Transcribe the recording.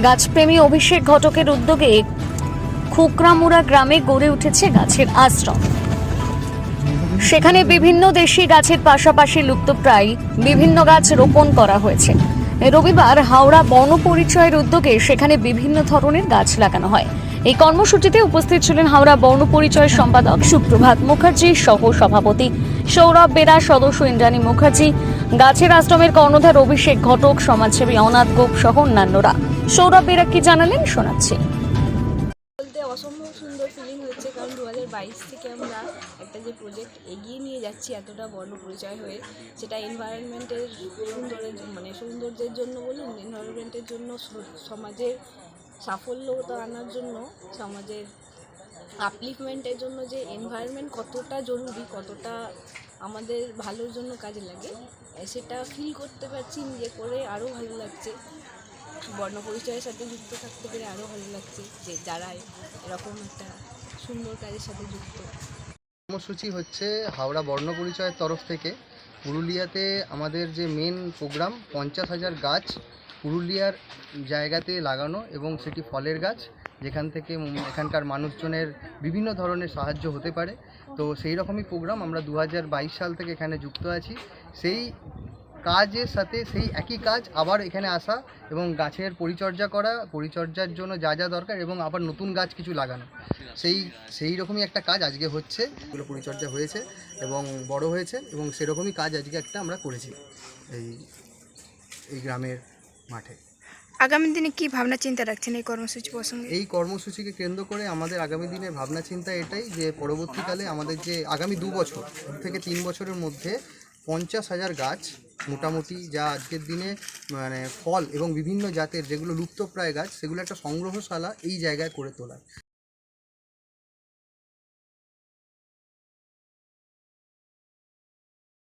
গাছপ্রেমী অভিষেক ঘটকের উদ্যোগে খুকরামুড়া গ্রামে গড়ে উঠেছে গাছের আশ্রম। সেখানে বিভিন্ন দেশি গাছের পাশাপাশি লুপ্তপ্রায় বিভিন্ন গাছ রোপণ করা হয়েছে। রবিবার হাওড়া বন পরিচয়ের উদ্যোগে সেখানে বিভিন্ন ধরনের গাছ লাগানো হয়। এই কর্মসূচিতে উপস্থিত ছিলেন হাওড়া বর্ণ পরিচয়ের সম্পাদক সুপ্রভাত মুখার্জি সহ সভাপতি সৌরভ বেরা, সদস্য ইন্দ্রাণী মুখার্জি, গাছের আশ্রমের কর্ণধার অভিষেক ঘটক, সমাজসেবী অনাথ গোপ সহ অন্যান্যরা। সৌরভ বেরা কি জানালেন? শোনাচ্ছি। বলতে অসম্ভব সুন্দর ফিলিং হচ্ছে কারণ দু হাজার বাইশ থেকে আমরা একটা যে প্রজেক্ট এগিয়ে নিয়ে যাচ্ছি, এতটা বর্ণ পরিচয় হয়ে, সেটা এনভায়রনমেন্টের সুন্দরের মানে সৌন্দর্যের জন্য বলুন এনভায়রনমেন্টের জন্য সমাজের সাফল্যতা আনার জন্য, সমাজের আপলিফমেন্টের জন্য যে এনভায়রনমেন্ট কতটা জরুরি, কতটা আমাদের ভালোর জন্য কাজে লাগে, সেটা ফিল করতে পারছি, নিজে করে আরও ভালো লাগছে। বর্ণ পরিচয়ের সাথে যুক্ত থাকতে পেরে আরও ভালো লাগছে যে যারা এরকম একটা সুন্দর কাজের সাথে যুক্ত। কর্মসূচি হচ্ছে হাওড়া বর্ণ পরিচয়ের তরফ থেকে। পুরুলিয়াতে আমাদের যে মেন প্রোগ্রাম পঞ্চাশ হাজার গাছ পুরুলিয়ার জায়গাতে লাগানো এবং সেটি ফলের গাছ, যেখান থেকে এখানকার মানুষজনের বিভিন্ন ধরনের সাহায্য হতে পারে। তো সেই রকমই প্রোগ্রাম আমরা দু হাজার বাইশ সাল থেকে এখানে যুক্ত আছি। সেই কাজের সাথে সেই একই কাজ আবার এখানে আসা এবং গাছের পরিচর্যা করা পরিচর্যার জন্য যা যা দরকার এবং আবার নতুন গাছ কিছু লাগানো। সেই সেই রকমই একটা কাজ আজকে হচ্ছে এগুলো পরিচর্যা হয়েছে এবং বড় হয়েছে এবং সেরকমই কাজ আজকে একটা আমরা করেছি এই এই গ্রামের মাঠে। আগামী দিনে কি ভাবনা চিন্তা রাখছেন এই কর্মসূচি প্রসঙ্গে? এই কর্মসূচিকে কেন্দ্র করে আমাদের আগামী দিনে ভাবনা চিন্তা এটাই যে পরবর্তীকালে আমাদের যে আগামী দু বছর দু থেকে তিন বছরের মধ্যে পঞ্চাশ হাজার গাছ মোটামুটি যা আজকের দিনে মানে ফল এবং বিভিন্ন জাতের যেগুলো লুপ্তপ্রায় গাছ, সেগুলো একটা সংগ্রহশালা এই জায়গায় করে তোলা